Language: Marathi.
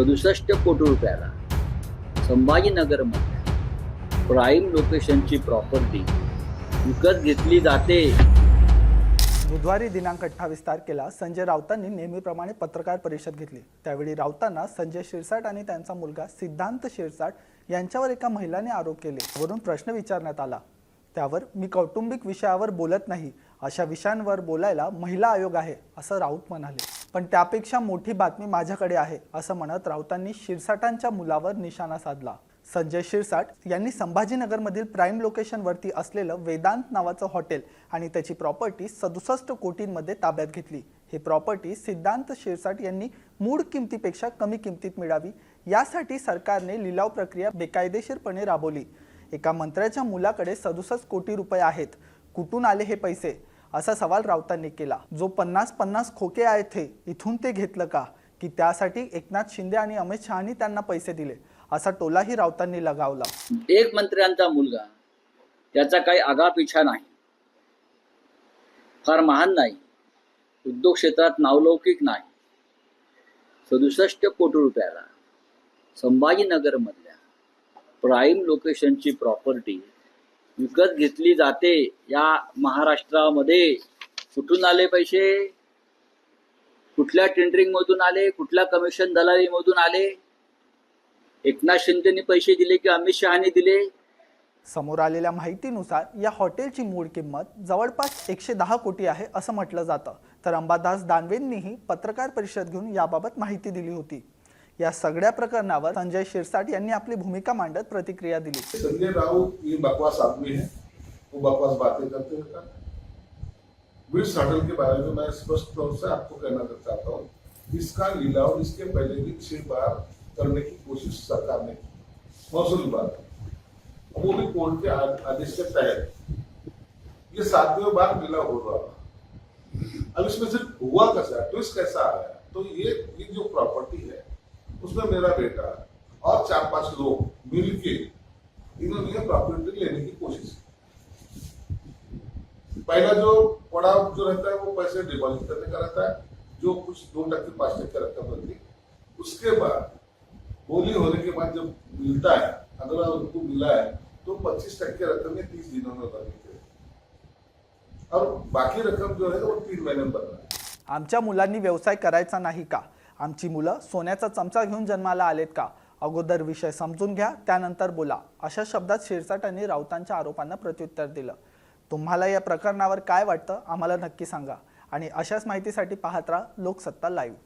सदुसष्ट कोटी रुपयाला संभाजीनगरमध्ये प्राईम लोकेशनची प्रॉपर्टी विकत घेतली जाते. बुधवारी दिनांक अठ्ठावीस तारखेला संजय राऊतांनी नेहमीप्रमाणे पत्रकार परिषद घेतली. त्यावेळी राऊतांना संजय शिरसाट आणि त्यांचा मुलगा सिद्धांत शिरसाट यांच्यावर एका महिलाने आरोप केले. वरून प्रश्न विचारण्यात आला. त्यावर मी कौटुंबिक विषयावर बोलत नाही. अशा विषयांवर बोलायला महिला आयोग आहे असं राऊत म्हणाले. पण त्यापेक्षा मोठी बातमी माझ्याकडे आहे असं म्हणत राऊतांनी शिरसाटांच्या मुलावर निशाणा साधला. संजय शिरसाट यांनी संभाजीनगरमधील प्राईम लोकेशनवरती असलेलं वेदांत नावाचं हॉटेल आणि त्याची प्रॉपर्टी सदुसष्ट कोटींमध्ये ताब्यात घेतली. ही प्रॉपर्टी सिद्धांत शिरसाट यांनी मूळ किमतीपेक्षा कमी किमतीत मिळावी यासाठी सरकारने लिलाव प्रक्रिया बेकायदेशीरपणे राबवली. एका मंत्र्याच्या मुलाकडे सदुसष्ट कोटी रुपये आहेत. कुठून आले हे पैसे? असा सवाल राऊतांनी केला. जो पन्नास पन्नास खोके आहेत हे इथून ते घेतलं का? की त्यासाठी एकनाथ शिंदे आणि अमित शहानी त्यांना पैसे दिले असा टोलाही राऊतांनी लगावला. एक मंत्र्यांचा मुलगा त्याचा काही आगापिछा नाही. फार महान नाही. उद्योग क्षेत्रात नावलौकिक नाही. सदुसष्ट कोटी रुपयाला संभाजीनगरमधल्या प्राईम लोकेशनची प्रॉपर्टी विकत घेतली जाते या महाराष्ट्रामध्ये. कुठून आले पैसे? कुठल्या टेंडरिंग मधून आले? कुठल्या कमिशन दलालीमधून आले? एकनाथ शिंदेनी पैसे दिले की अमित शहानी दिले? समोर आलेल्या माहितीनुसार या हॉटेलची मूळ किंमत जवळपास एकशे दहा कोटी आहे असं म्हटलं जातं. तर अंबादास दानवेंनीही पत्रकार परिषद घेऊन याबाबत माहिती दिली होती. या सगळ्या प्रकरणावर संजय शिरसाट यांनी आपली भूमिका मांडत प्रतिक्रिया दिली. संजय राऊत ही बकवास आदमी है. वो बकवास बातें करते रहता है होटल के बारे में मैं स्पष्ट तौर से आपको कहना चाहता हूँ इसका लीलाव इसके पहले भी छह बार करने की कोशिश सरकार ने की। महसूल विभाग वो भी कोर्ट के आदेश के तहत ये सातवें बार लिलाव हो रहा था। अब इसमें से हुआ कैसा ट्विस्ट कैसा आया तो ये ये जो प्रॉपर्टी है उसमें मेरा बेटा और चार पांच लोग मिल के इन्होंने ये प्रॉपर्टी लेने की कोशिश की। पहला जो पड़ाव जो रहता है वो पैसे डिपॉजिट करने का रहता है जो कुछ दो टक्के पांच टक्के रकम बनती है। उसके बाद बोली होने के बाद जब मिलता है अगर उनको मिला है तो पच्चीस टक्के रकम में तीस दिनों में भरनी और बाकी रकम जो है वो तीन महीने में भरना है। आमच्या मुलांनी व्यवसाय करायचा नाही का? आमची मुलं सोन्याचा चमचा घेऊन जन्माला आलेत का? अगोदर विषय समजून घ्या त्यानंतर बोला. अशा शब्दात शिरसाटांनी राऊतांच्या आरोपांना प्रत्युत्तर दिलं. तुम्हाला या प्रकरणावर काय वाटतं? आम्हाला नक्की सांगा. आणि अशाच माहितीसाठी पाहत राहा लोकसत्ता लाईव्ह